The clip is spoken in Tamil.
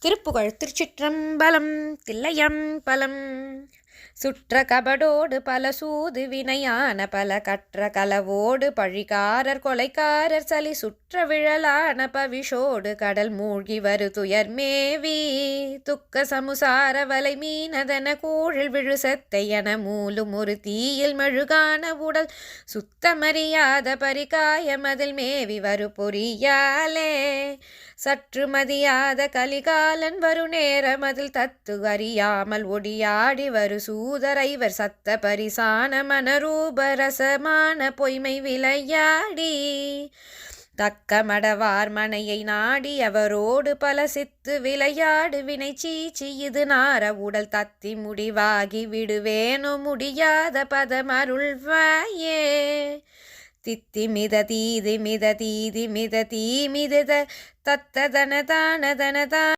திருப்புகழ் திருச்சிற்றம்பலம் தில்லையம் பலம். சுற்ற கபடோடு பல சூது வினையான பல கற்ற கலவோடு பழிகாரர் கொலைக்காரர் சலி சுற்ற விழலான பவிஷோடு கடல் மூழ்கி வரு துயர் மேவி. துக்க சமுசார வலை மீனதன கூழில் விழுசத்தை என மூலும் ஒரு தீயில் மழுகான உடல். சுத்தமறியாத பரிகாயமதில் மேவி வரு பொறியாலே. சற்று மதியாத கலிகாலன் வரு நேரமதில் தத்து அறியாமல் ஒடியாடி வரு சூதரைவர் சத்த பரிசான மனரூபரசமான பொய்மை விளையாடி. தக்க மடவார் மனையை நாடி அவரோடு பல சித்து விளையாடு. வினை சீச்சி இது நார உடல் தத்தி முடிவாகி விடுவேனோ. முடியாத பதமருள்வாயே தித்தி மித தீதி மித தீதி மித தீ மித தத்த தன தான தன தான்